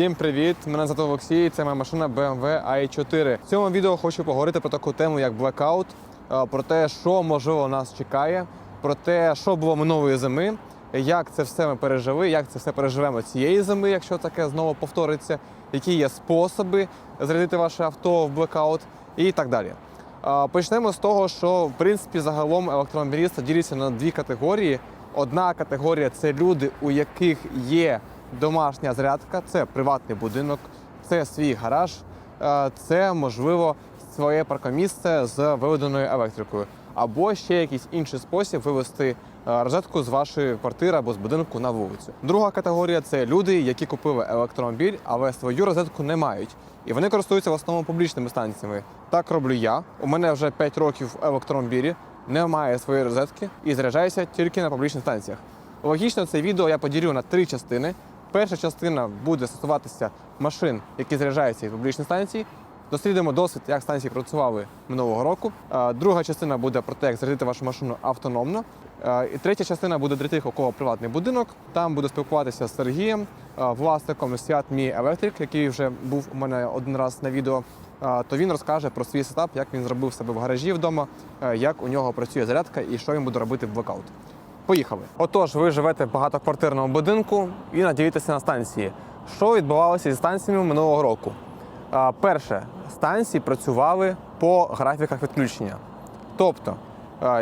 Всім привіт! Мене звати Олексій. Це моя машина BMW i4. В цьому відео хочу поговорити про таку тему, як е, про те, що можливо нас чекає, про те, що було минулої зими, як це все ми пережили, як це все переживемо цієї зими, якщо таке знову повториться, які є способи зарядити ваше авто в Blackout і так далі. Е, Почнемо з того, що в принципі загалом електромобілісти діляться на дві категорії. Одна категорія це люди, у яких є домашня зарядка, це приватний будинок, це свій гараж, е, це можливо своє паркомісце з виведеною електрикою, або ще якийсь інший спосіб вивести е, розетку з вашої квартири або з будинку на вулицю. Друга категорія це люди, які купили електромобіль, але свою розетку не мають. І вони користуються в основному публічними станціями. Так роблю я. У мене вже 5 років в електромобілі, немає своєї розетки і заряджаюся тільки на публічних станціях. Логічно, це відео я поділю на три частини. Перша частина буде стосуватися машин, які заряджаються від публічних станцій. Дослідимо досвід, як станції працювали минулого року. Е, Друга частина буде про те, як зарядити вашу машину автономно. Е, І третя частина буде для тих, у кого приватний будинок. Там буду спілкуватися з Сергієм, е, власником Seat Mi Electric, який вже був у мене один раз на відео. То він розкаже про свій сетап, як він зробив себе в гаражі вдома, як у нього працює зарядка і що він буде робити в блокаут. Поїхали. Отож, ви живете в багатоквартирному будинку і надієтеся на станції. Що відбувалося зі станціями минулого року? Перше, станції працювали по графіках відключення. Тобто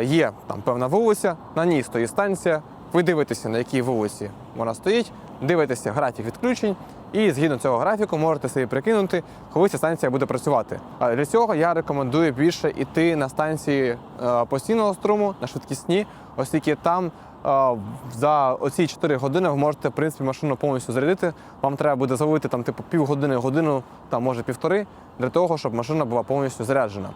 є там певна вулиця, на ній стоїть станція. Ви дивитеся, на якій вулиці вона стоїть, дивитеся графік відключень, і згідно цього графіку можете собі прикинути, коли ця станція буде працювати. А для цього я рекомендую більше йти на станції е, постійного струму, на швидкісні, оскільки там е, за оці 4 години ви можете в принципі машину повністю зарядити. Вам треба буде залити там типу півгодини, годину, там може півтори, для того, щоб машина була повністю заряджена.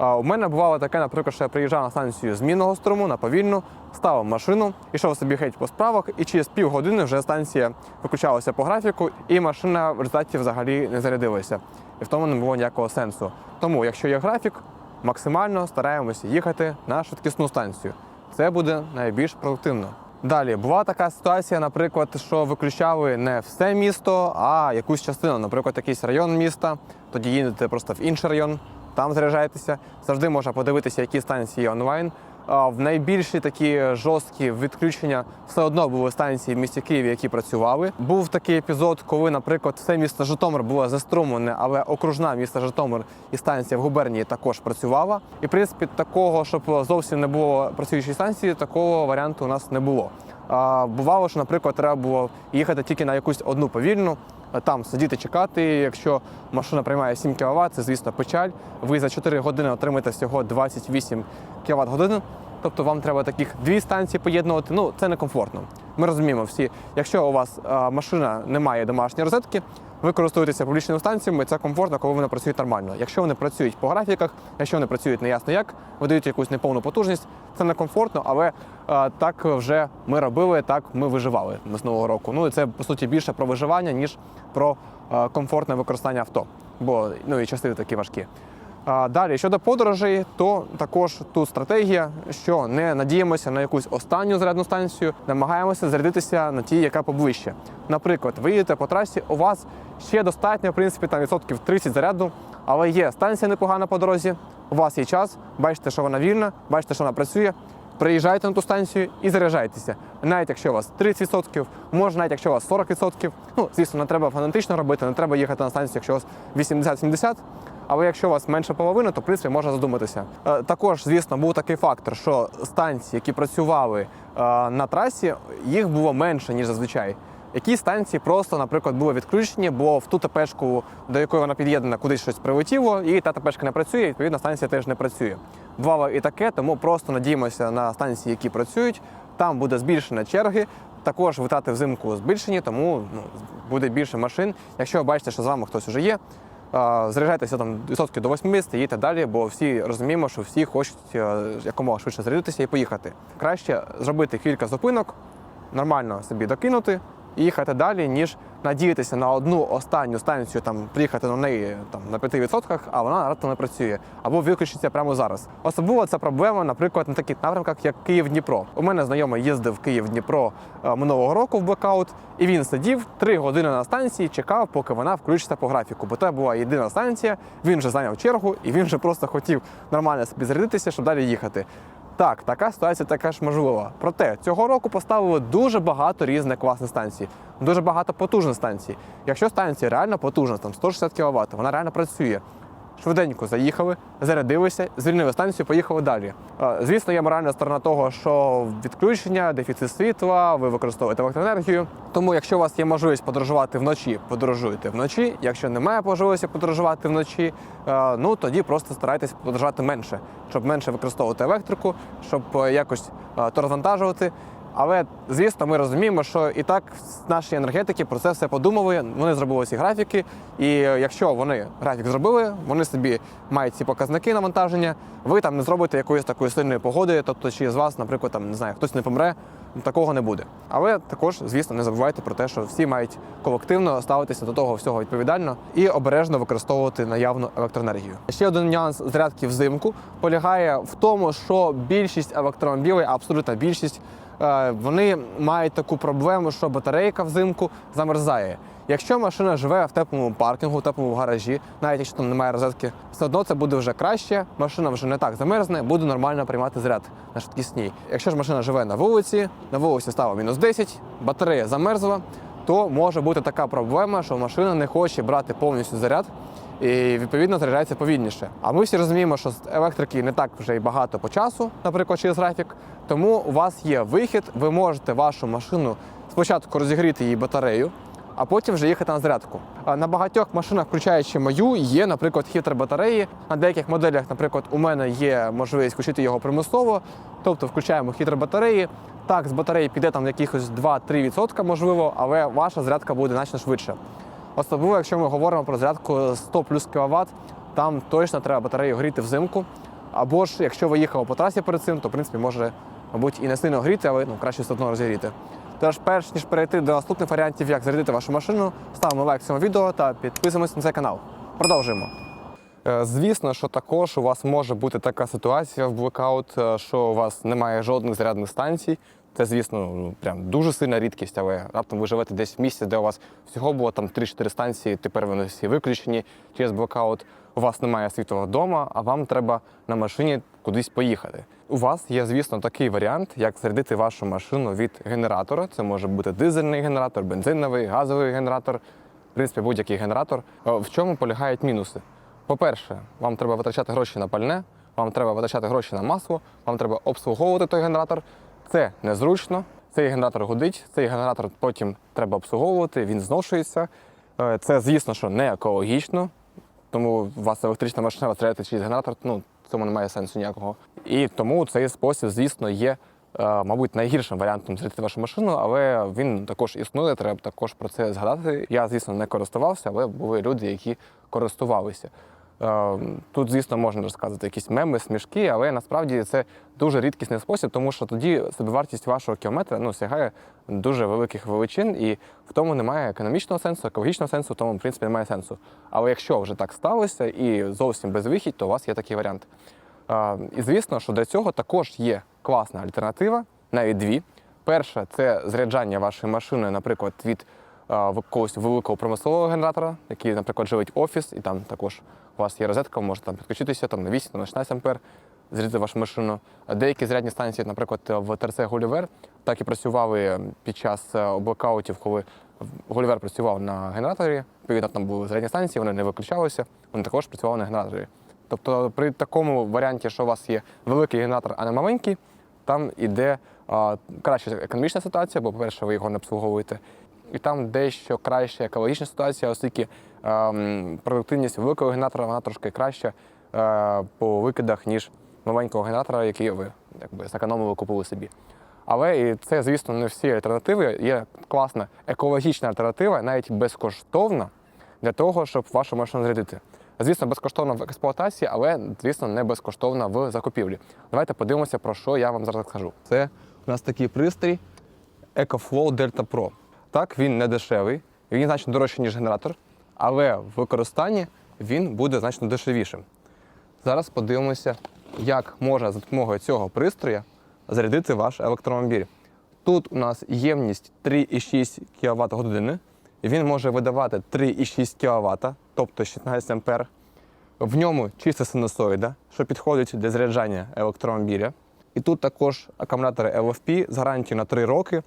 У мене бувало таке, наприклад, що я приїжджав на станцію змінного струму на повільну, ставив машину, ішов собі геть по справах, і через півгодини вже станція виключалася по графіку, і машина в результаті взагалі не зарядилася. І в тому не було ніякого сенсу. Тому, якщо є графік, максимально стараємося їхати на швидкісну станцію. Це буде найбільш продуктивно. Далі була така ситуація, наприклад, що виключали не все місто, а якусь частину, наприклад, якийсь район міста. Тоді їдете просто в інший район, там заряджаєтеся. Завжди можна подивитися, які станції онлайн. В найбільші такі жорсткі відключення все одно були станції в місті Києві, які працювали. Був такий епізод, коли, наприклад, все місто Житомир було заструмлене, але окружна міста Житомир і станція в губернії також працювала. І в принципі, такого, щоб зовсім не було працюючої станції, такого варіанту у нас не було. Бувало, що, наприклад, треба було їхати тільки на якусь одну повільну, там сидіти чекати. Якщо машина приймає 7 кВт, це звісно печаль. Ви за 4 години отримаєте всього 28 кВт годин. Тобто вам треба таких дві станції поєднувати. Ну це некомфортно. Ми розуміємо всі, якщо у вас машина не має домашньої розетки, ви користуєтеся публічними станціями, це комфортно, коли вони працюють нормально. Якщо вони працюють по графіках, якщо вони працюють неясно як, видають якусь неповну потужність, це не комфортно, але а, так вже ми робили, так ми виживали з нового року. Ну і це по суті більше про виживання, ніж про а, комфортне використання авто, бо ну і частини такі важкі. Далі щодо подорожей, то також тут стратегія, що не надіємося на якусь останню зарядну станцію, намагаємося зарядитися на тій, яка поближче. Наприклад, ви їдете по трасі, у вас ще достатньо, в принципі, там відсотків 30 заряду, але є станція непогана по дорозі. У вас є час, бачите, що вона вільна, бачите, що вона працює. Приїжджайте на ту станцію і заряджайтеся. Навіть якщо у вас 30%, може навіть якщо у вас 40%. Ну, звісно, не треба фанатично робити, не треба їхати на станцію, якщо у вас 80-70%. Але якщо у вас менше половини, то в принципі можна задуматися. Е, Також, звісно, був такий фактор, що станції, які працювали е, на трасі, їх було менше ніж зазвичай. Які станції просто, наприклад, були відключені, бо в ту ТПшку, до якої вона під'єднана, кудись щось прилетіло, і та ТПшка не працює, і, відповідно, станція теж не працює. Бувало і таке, тому просто надіємося на станції, які працюють. Там буде збільшення черги. Також витрати взимку збільшені, тому ну, буде більше машин. Якщо ви бачите, що з вами хтось вже є, заряджайтеся там відсотків до 80, їдьте далі, бо всі розуміємо, що всі хочуть е, якомога швидше зарядитися і поїхати. Краще зробити кілька зупинок, нормально собі докинути, і їхати далі, ніж надіятися на одну останню станцію, там приїхати на неї там на 5%, а вона раптом не працює або виключиться прямо зараз. Особливо це проблема, наприклад, на таких напрямках, як Київ-Дніпро. У мене знайомий їздив Київ-Дніпро е, минулого року в блекаут, і він сидів три години на станції, чекав, поки вона включиться по графіку. Бо це була єдина станція. Він вже зайняв чергу, і він вже просто хотів нормально собі зарядитися, щоб далі їхати. Так, така ситуація така ж можлива. Проте цього року поставили дуже багато різних класних станцій, дуже багато потужних станцій. Якщо станція реально потужна, там 160 кВт, вона реально працює. Швиденько заїхали, зарядилися, звільнили станцію, поїхали далі. Е, Звісно, є моральна сторона того, що відключення, дефіцит світла, ви використовуєте електроенергію. Тому, якщо у вас є можливість подорожувати вночі, подорожуйте вночі. Якщо немає можливості подорожувати вночі, е, ну тоді просто старайтесь подорожувати менше, щоб менше використовувати електрику, щоб е, якось то розвантажувати. Але звісно, ми розуміємо, що і так наші енергетики про це все подумали. Вони зробили ці графіки. І е, якщо вони графік зробили, вони собі мають ці показники навантаження. Ви там не зробите якоїсь такої сильної погоди, тобто чи з вас, наприклад, там не знаю, хтось не помре. Такого не буде. Але також, звісно, не забувайте про те, що всі мають колективно ставитися до того всього відповідально і обережно використовувати наявну електроенергію. Ще один нюанс зарядки взимку полягає в тому, що більшість електромобілів, абсолютна більшість, вони мають таку проблему, що батарейка взимку замерзає. Якщо машина живе в теплому паркінгу, в теплому гаражі, навіть якщо там немає розетки, все одно це буде вже краще. Машина вже не так замерзне, буде нормально приймати заряд на швидкісній. Якщо ж машина живе на вулиці, на вулиці стало мінус 10, батарея замерзла, то може бути така проблема, що машина не хоче брати повністю заряд. І відповідно заряджається повільніше. А ми всі розуміємо, що з електрики не так вже й багато по часу, наприклад, через графік. Тому у вас є вихід, ви можете вашу машину спочатку розігріти її батарею, а потім вже їхати на зарядку. На багатьох машинах, включаючи мою, є, наприклад, хитр батареї. На деяких моделях, наприклад, у мене є можливість включити його примусово, тобто включаємо хитр батареї. Так, з батареї піде там якихось 2-3%, можливо, але ваша зарядка буде значно швидше. Особливо, якщо ми говоримо про зарядку 100 плюс кВт, там точно треба батарею гріти взимку. Або ж, якщо ви їхали по трасі перед цим, то в принципі може, мабуть, і не сильно гріти, але ну, краще все одно розігріти. Тож, перш ніж перейти до наступних варіантів, як зарядити вашу машину, ставимо лайк цьому відео та підписуємось на цей канал. Продовжуємо. Е, Звісно, що також у вас може бути така ситуація в блекаут, е, що у вас немає жодних зарядних станцій. Це, звісно, ну прям дуже сильна рідкість, але раптом ви живете десь в місці, де у вас всього було там 3-4 станції, тепер вони всі виключені через блокаут. У вас немає світла вдома, а вам треба на машині кудись поїхати. У вас є, звісно, такий варіант, як зарядити вашу машину від генератора. Це може бути дизельний генератор, бензиновий, газовий генератор, в принципі, будь-який генератор. Е, В чому полягають мінуси? По-перше, вам треба витрачати гроші на пальне, вам треба витрачати гроші на масло, вам треба обслуговувати той генератор. Це незручно. Цей генератор гудить, цей генератор потім треба обслуговувати, він зношується. Е, Це, звісно, що не екологічно, тому у вас електрична машина розстріляти через генератор, ну, цьому немає сенсу ніякого. І тому цей спосіб, звісно, є, е, мабуть, найгіршим варіантом зарядити вашу машину, але він також існує, треба також про це згадати. Я, звісно, не користувався, але були люди, які користувалися. Е, Тут, звісно, можна розказати якісь меми, смішки, але насправді це дуже рідкісний спосіб, тому що тоді собівартість вашого кілометра ну, сягає дуже великих величин, і в тому немає економічного сенсу, екологічного сенсу, в тому, в принципі, немає сенсу. Але якщо вже так сталося і зовсім без вихідь, то у вас є такий варіант. Е, І звісно, що для цього також є класна альтернатива, навіть дві. Перша це заряджання вашої машини, наприклад, від якогось великого промислового генератора, який, наприклад, живить офіс, і там також у вас є розетка, ви можете там підключитися там, на 8 на 16 ампер, зарядити вашу машину. Деякі зарядні станції, наприклад, в ТРЦ Гулівер, так і працювали під час е, блокаутів, коли Гулівер працював на генераторі. Відповідно, там були зарядні станції, вони не виключалися, вони також працювали на генераторі. Тобто при такому варіанті, що у вас є великий генератор, а не маленький, там іде краща економічна ситуація, бо, по-перше, ви його не обслуговуєте. І там дещо краща екологічна ситуація, оскільки ем, продуктивність великого генератора вона трошки краща е, по викидах, ніж маленького генератора, який ви якби, зекономили, купили собі. Але і це, звісно, не всі альтернативи. Є класна екологічна альтернатива, навіть безкоштовна, для того, щоб вашу машину зарядити. Звісно, безкоштовна в експлуатації, але, звісно, не безкоштовна в закупівлі. Давайте подивимося, про що я вам зараз скажу. Це у нас такий пристрій EcoFlow Delta Pro. Так, він не дешевий, він значно дорожчий, ніж генератор, але в використанні він буде значно дешевішим. Зараз подивимося, як можна за допомогою цього пристрою зарядити ваш електромобіль. Тут у нас ємність 3,6 кВт години. Він може видавати 3,6 кВт, тобто 16 ампер. В ньому чиста синусоїда, що підходить для заряджання електромобіля. І тут також акумулятори LFP з гарантією на 3 роки,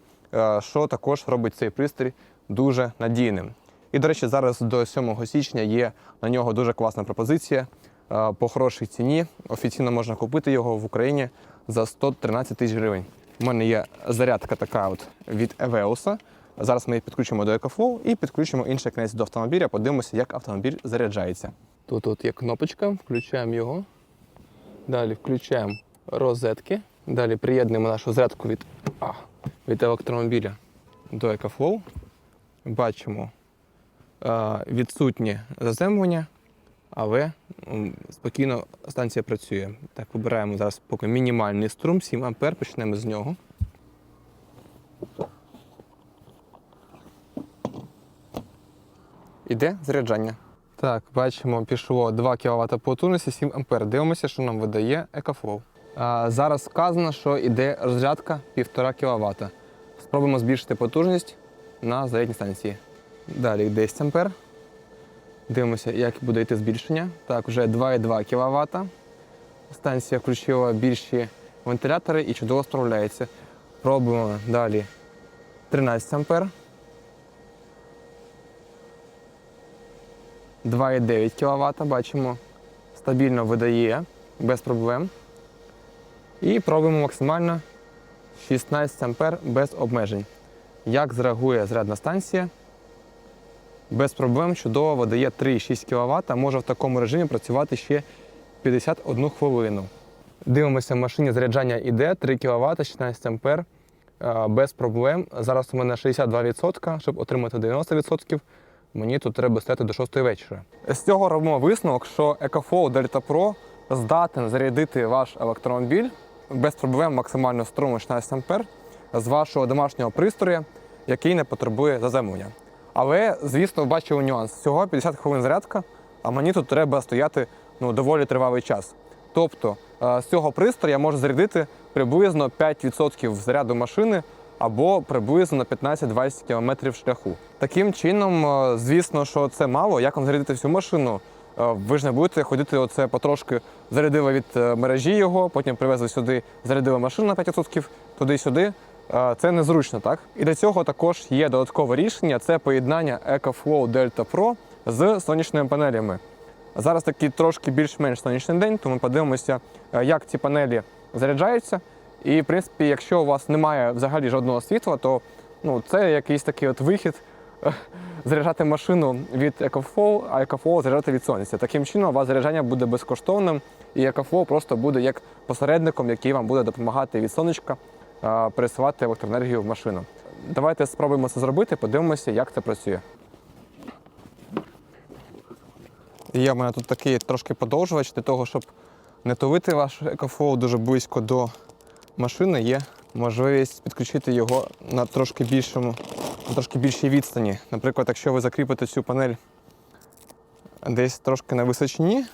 що також робить цей пристрій дуже надійним. І, до речі, зараз до 7 січня є на нього дуже класна пропозиція е, по хорошій ціні. Офіційно можна купити його в Україні за 113 тисяч гривень. У мене є зарядка така от від Eveus. Зараз ми її підключимо до EcoFlow і підключимо інший кінець до автомобіля. Подивимося, як автомобіль заряджається. Тут от є кнопочка, включаємо його. Далі включаємо розетки. Далі приєднуємо нашу зарядку від, від електромобіля до EcoFlow. Бачимо е, відсутнє заземлення, але спокійно станція працює. Так, вибираємо зараз поки мінімальний струм, 7 А, почнемо з нього. Іде заряджання. Так, бачимо, пішло 2 кВт потужності, 7 А. Дивимося, що нам видає EcoFlow. Зараз сказано, що йде розрядка 1,5 кВт. Спробуємо збільшити потужність на зарядній станції. Далі 10 А. Дивимося, як буде йти збільшення. Так, вже 2,2 кВт. Станція включила більші вентилятори і чудово справляється. Пробуємо далі 13 А. 2,9 кВт, бачимо, стабільно видає без проблем. І пробуємо максимально 16 А без обмежень. Як зреагує зарядна станція? Без проблем чудово видає 3,6 кВт, може в такому режимі працювати ще 51 хвилину. Дивимося, в машині заряджання іде 3 кВт, 16 А е, без проблем. Зараз у мене 62%, щоб отримати 90%. Мені тут треба стояти до 6 вечора. З цього робимо висновок, що EcoFlow Delta Pro здатен зарядити ваш електромобіль без проблем максимально струму 16 А з вашого домашнього пристрою, який не потребує заземлення. Але, звісно, бачив нюанс. Всього 50 хвилин зарядка, а мені тут треба стояти ну, доволі тривалий час. Тобто е, з цього пристрою я можу зарядити приблизно 5% заряду машини або приблизно на 15-20 км шляху. Таким чином, е, звісно, що це мало. Як вам зарядити всю машину? Е, Ви ж не будете ходити оце потрошки зарядили від е, мережі його, потім привезли сюди, зарядили машину на 5%, туди-сюди. Е, Це незручно, так? І для цього також є додаткове рішення це поєднання EcoFlow Delta Pro з сонячними панелями. Зараз такий трошки більш-менш сонячний день, тому подивимося, як ці панелі заряджаються. І, в принципі, якщо у вас немає взагалі жодного світла, то ну, це якийсь такий от вихід заряджати машину від EcoFlow, а EcoFlow заряджати від сонця. Таким чином, у вас заряджання буде безкоштовним, і EcoFlow просто буде як посередником, який вам буде допомагати від сонечка пересувати електроенергію в машину. Давайте спробуємо це зробити, подивимося, як це працює. Є в мене тут такий трошки подовжувач для того, щоб не тулити ваш екофлоу дуже близько до машини, є можливість підключити його на трошки більшому, на трошки більшій відстані. Наприклад, якщо ви закріпите цю панель десь трошки на височині.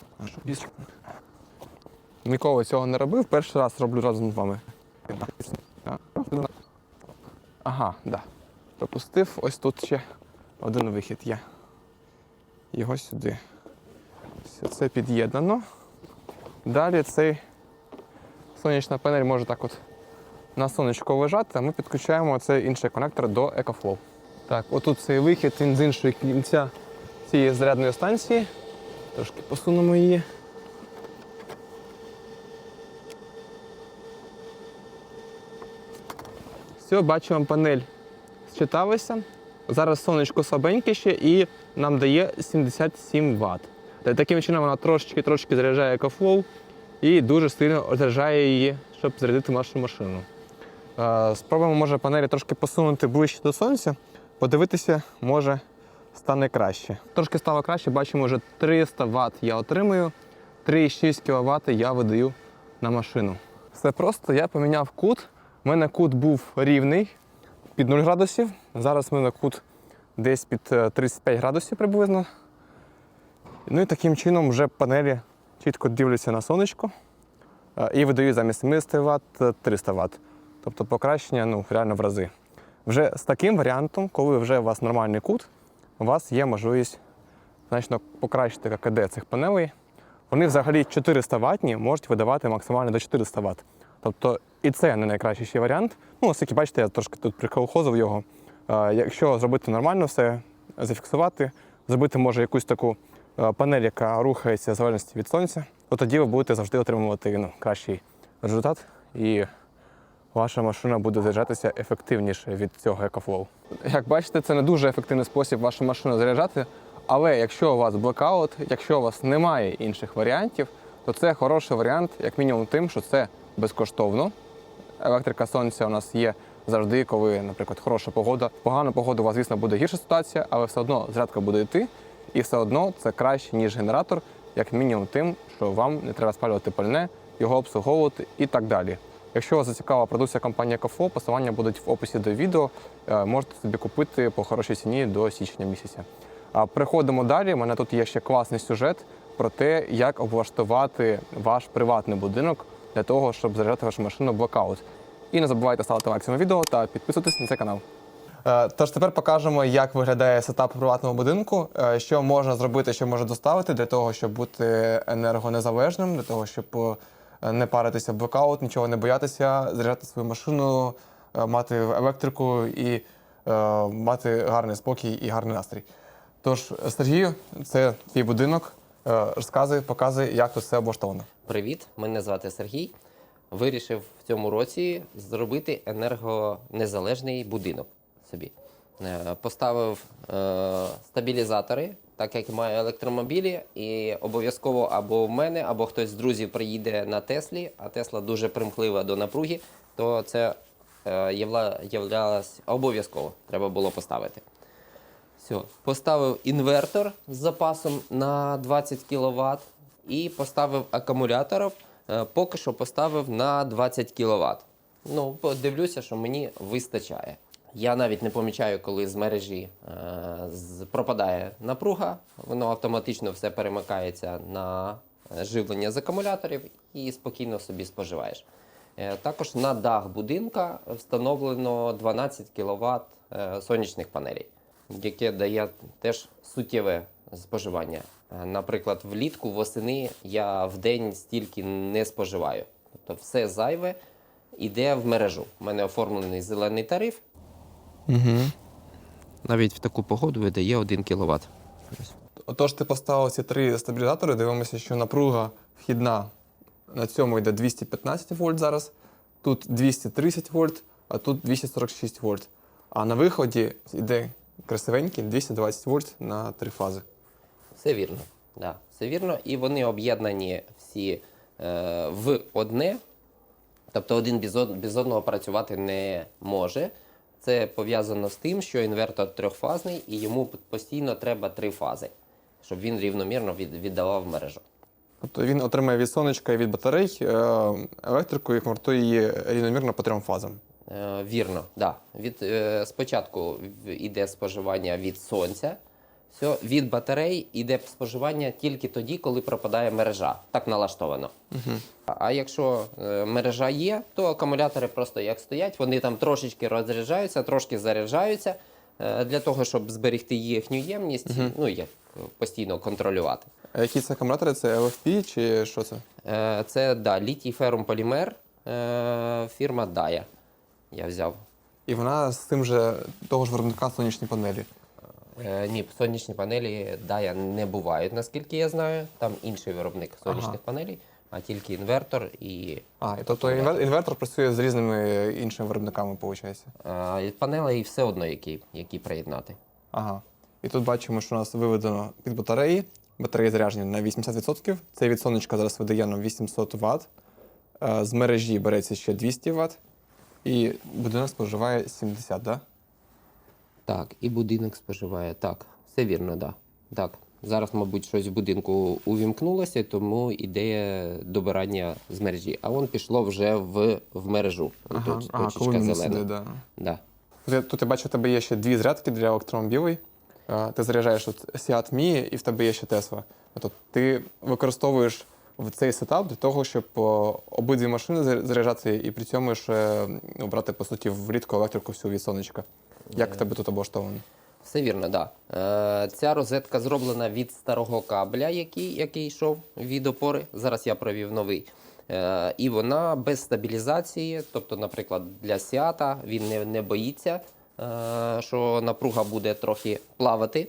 Ніколи цього не робив, перший раз роблю разом з вами. Ага, да. Пропустив, ось тут ще один вихід є. Його сюди. Все це під'єднано. Далі цей сонячна панель може так от на сонечко лежати, а ми підключаємо цей інший конектор до EcoFlow. Так, отут цей вихід, він з іншої кінця цієї зарядної станції. Трошки посунемо її. Все, бачимо, панель зчиталася. Зараз сонечко слабеньке ще і нам дає 77 Вт. Таким чином вона трошечки-трошки заряджає екофлоу і дуже сильно заряджає її, щоб зарядити нашу машину. Е, Спробуємо, може, панелі трошки посунути ближче до сонця, подивитися, може стане краще. Трошки стало краще, бачимо, вже 300 Вт я отримую, 3,6 кВт я видаю на машину. Все просто, я поміняв кут. У мене кут був рівний під 0 градусів. Зараз ми на кут десь під е, 35 градусів приблизно. Ну і таким чином вже панелі чітко дивляться на сонечко е, і видають замість 70 Вт 300 Вт. Тобто покращення ну, реально в рази. Вже з таким варіантом, коли вже у вас нормальний кут, у вас є можливість значно покращити ККД цих панелей. Вони взагалі 400 ватні можуть видавати максимально до 400 Вт. Тобто і це не найкращий ще варіант. Ну, оскільки бачите, я трошки тут приколхозив його. Е, Якщо зробити нормально все, зафіксувати, зробити може якусь таку е, панель, яка рухається в залежності від сонця, то тоді ви будете завжди отримувати ну, кращий результат. І ваша машина буде заряджатися ефективніше від цього екофлоу. Як бачите, це не дуже ефективний спосіб вашу машину заряджати. Але якщо у вас блекаут, якщо у вас немає інших варіантів, то це хороший варіант, як мінімум, тим, що це безкоштовно. Електрика сонця у нас є завжди, коли, наприклад, хороша погода. В погану погоду у вас, звісно, буде гірша ситуація, але все одно зарядка буде йти, і все одно це краще, ніж генератор, як мінімум тим, що вам не треба спалювати пальне, його обслуговувати і так далі. Якщо вас зацікавила продукція компанії Екофло, посилання будуть в описі до відео. Е, Можете собі купити по хорошій ціні до січня місяця. А переходимо далі. У мене тут є ще класний сюжет про те, як облаштувати ваш приватний будинок для того, щоб заряджати вашу машину блокаут. І не забувайте ставити лайк цьому відео та підписуватись на цей канал. Е, Тож тепер покажемо, як виглядає сетап приватного будинку, е, що можна зробити, що можна доставити для того, щоб бути енергонезалежним, для того, щоб не паритися в блокаут, нічого не боятися, заряджати свою машину, е, мати електрику і е, мати гарний спокій і гарний настрій. Тож, Сергію, це твій будинок. Е, Розказуй, показуй, як тут все облаштовано. Привіт, мене звати Сергій. Вирішив в цьому році зробити енергонезалежний будинок собі. Е, Поставив е, стабілізатори, так як маю електромобілі, і обов'язково або в мене, або хтось з друзів приїде на Теслі, а Тесла дуже примхлива до напруги, то це е, являлось обов'язково. Треба було поставити. Все. Поставив інвертор з запасом на 20 кВт і поставив акумулятор. е, Поки що поставив на 20 кВт. Ну, подивлюся, що мені вистачає. Я навіть не помічаю, коли з мережі е, пропадає напруга, воно автоматично все перемикається на е, живлення з акумуляторів і спокійно собі споживаєш. Е, Також на дах будинка встановлено 12 кВт сонячних панелей, яке дає теж суттєве споживання. Е, Наприклад, влітку восени я в день стільки не споживаю. Тобто все зайве йде в мережу. У мене оформлений зелений тариф. Угу. Навіть в таку погоду видає 1 кВт. Отож, ти поставив ці три стабілізатори. Дивимося, що напруга вхідна на цьому йде 215 вольт зараз, тут 230 вольт, а тут 246 вольт. А на виході йде красивенький 220 вольт на три фази. Все вірно. Да, все вірно. І вони об'єднані всі е, в одне. Тобто один без, од- без одного працювати не може. Це пов'язано з тим, що інвертор трьохфазний і йому постійно треба три фази, щоб він рівномірно від, віддавав мережу. Тобто він отримає від сонечка і від батарей е, електрику і конвертує її рівномірно по трьом фазам. Вірно, вірно, да. Від, е, спочатку йде споживання від сонця, все, від батарей йде споживання тільки тоді, коли пропадає мережа. Так налаштовано. А- А якщо е, мережа є, то акумулятори просто як стоять, вони там трошечки розряджаються, трошки заряджаються е, для того, щоб зберегти їхню ємність, ну як е, постійно контролювати. А які це акумулятори? Це LFP чи що це? Е, Це да, літій ферум полімер, е, фірма Daya. Я взяв. І вона з тим же того ж виробника сонячні панелі. Е, ні, сонячні панелі Daya не бувають, наскільки я знаю. Там інший виробник сонячних Ага. панелей, а тільки інвертор і А, і тобто інвер- інвертор працює з різними іншими виробниками, виходить. е, і панелей все одно, які, які приєднати. Ага. І тут бачимо, що у нас виведено під батареї. Батареї заряджені на 80%. Це від сонечка зараз видає нам 800 Вт. Е, З мережі береться ще 200 Вт. І будинок споживає 70, да? Так, і будинок споживає. Так, все вірно, да. так. Зараз, мабуть, щось в будинку увімкнулося, тому іде добирання з мережі. А вон пішло вже в, в мережу. Ага, Тут ага точечка зелена. сюди, да. Да. Тут, я- тут я бачу, у тебе є ще дві зарядки для електромобілей. Е, Ти заряджаєш от Seat Mii і в тебе є ще Tesla. Тобто ти використовуєш в цей сетап для того, щоб обидві машини зар- заряджати і при цьому ще ну, брати, по суті, влітку електрику всю від сонечка. Як в тебе тут облаштовано? Все вірно, так. Да. Е, ця розетка зроблена від старого кабеля, який, який йшов від опори. Зараз я провів новий. Е, і вона без стабілізації. Тобто, наприклад, для Сіата він не, не боїться, е, що напруга буде трохи плавати.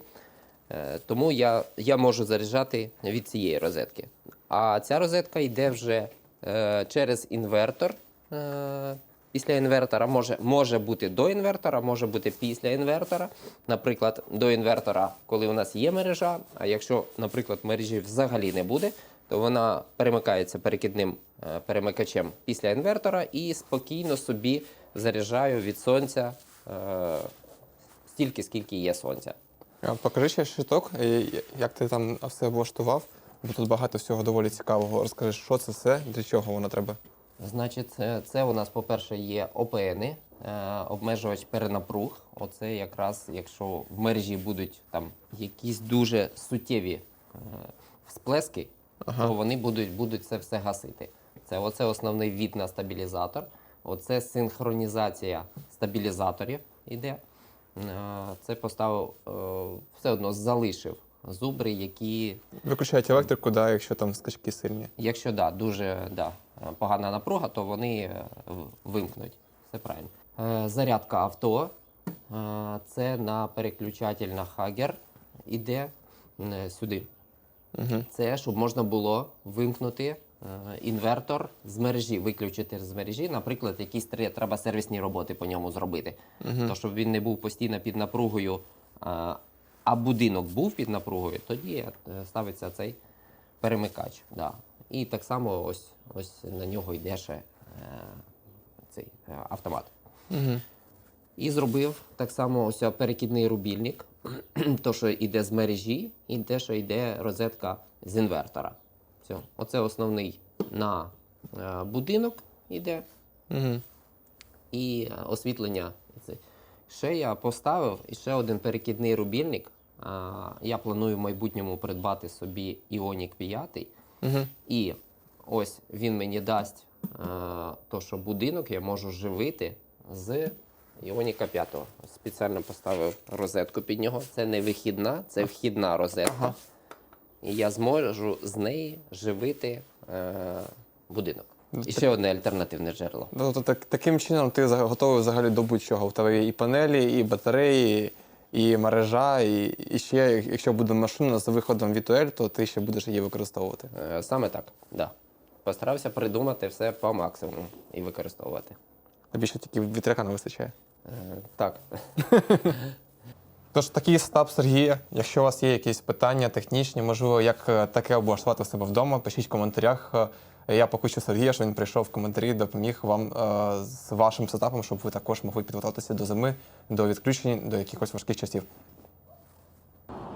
Е, Тому я, я можу заряджати від цієї розетки. А ця розетка йде вже е, через інвертор. Е, після інвертора може, може бути до інвертора, може бути після інвертора. Наприклад, до інвертора, коли у нас є мережа, а якщо, наприклад, мережі взагалі не буде, то вона перемикається перекидним е, перемикачем після інвертора і спокійно собі заряджаю від сонця е, стільки, скільки є сонця. Покажи ще щиток, е, як ти там все облаштував, бо тут багато всього доволі цікавого. Розкажи, що це все, для чого воно треба? Значить, е, це у нас, по-перше, є ОПН, обмежувач перенапруг. Оце якраз, якщо в мережі будуть там якісь дуже суттєві е, всплески, то вони будуть, будуть це все гасити. Це оце основний від на стабілізатор. Оце синхронізація стабілізаторів іде. Е, Це поставив, е, все одно залишив зубри, які Виключають електрику, да, якщо там скачки сильні. Якщо да, дуже да, погана напруга, то вони е, вимкнуть. Все правильно. Е, Зарядка авто. Е, Це на переключатель на Хагер іде сюди. Угу. Це щоб можна було вимкнути інвертор з мережі, виключити з мережі. Наприклад, якісь тре- треба сервісні роботи по ньому зробити. То щоб він не був постійно під напругою, а, будинок був під напругою, тоді ставиться цей перемикач. Да. І так само ось, ось на нього йде ще е, цей е, автомат. Угу. І зробив так само ось перекидний рубільник, то, що йде з мережі, і те, що йде розетка з інвертора. Все. Оце основний на е, будинок іде, Угу. і е, освітлення. Ще я поставив ще один перекидний рубільник. Я планую в майбутньому придбати собі Ioniq 5. Угу. І ось він мені дасть е, то, що будинок я можу живити з Іоніка 5. Спеціально поставив розетку під нього. Це не вихідна, це вхідна розетка. І я зможу з неї живити е, будинок. І ще одне альтернативне джерело. Тобто так, таким чином ти готовий взагалі до будь-чого. У тебе є і панелі, і батареї, і мережа, і, і ще, якщо буде машина з виходом від UL, то ти ще будеш її використовувати. Е, саме так, да. Постарався придумати все по максимуму і використовувати. Тобі ще тільки вітряка не вистачає. Е, так. Тож такий стаб Сергія. Якщо у вас є якісь питання технічні, можливо, як е, таке облаштувати в себе вдома, пишіть в коментарях. Я покличу Сергія, що він прийшов в коментарі, допоміг вам е, з вашим сетапом, щоб ви також могли підготуватися до зими, до відключень, до якихось важких часів.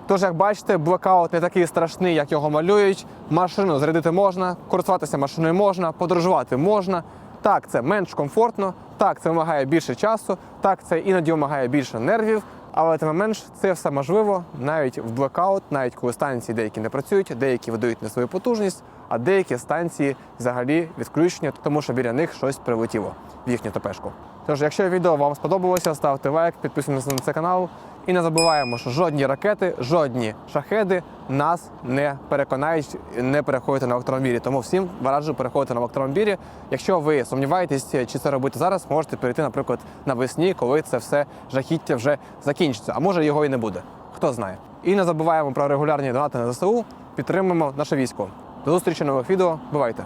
Тож, як бачите, блекаут не такий страшний, як його малюють. Машину зарядити можна, користуватися машиною можна, подорожувати можна. Так, це менш комфортно, так, це вимагає більше часу, так, це іноді вимагає більше нервів, але тим не менш це все можливо навіть в блекаут, навіть коли станції деякі не працюють, деякі видають не свою потужність, а деякі станції взагалі відключені, тому що біля них щось прилетіло в їхню ТПшку. Тож, якщо відео вам сподобалося, ставте лайк, підписуйтесь на цей канал. І не забуваємо, що жодні ракети, жодні шахеди нас не переконають не переходити на електромобілі. Тому всім раджу переходити на електромобілі. Якщо ви сумніваєтесь, чи це робити зараз, можете перейти, наприклад, навесні, коли це все жахіття вже закінчиться. А може його і не буде. Хто знає. І не забуваємо про регулярні донати на ЗСУ. Підтримуємо наше військо. До зустрічі в нових відео. Бувайте!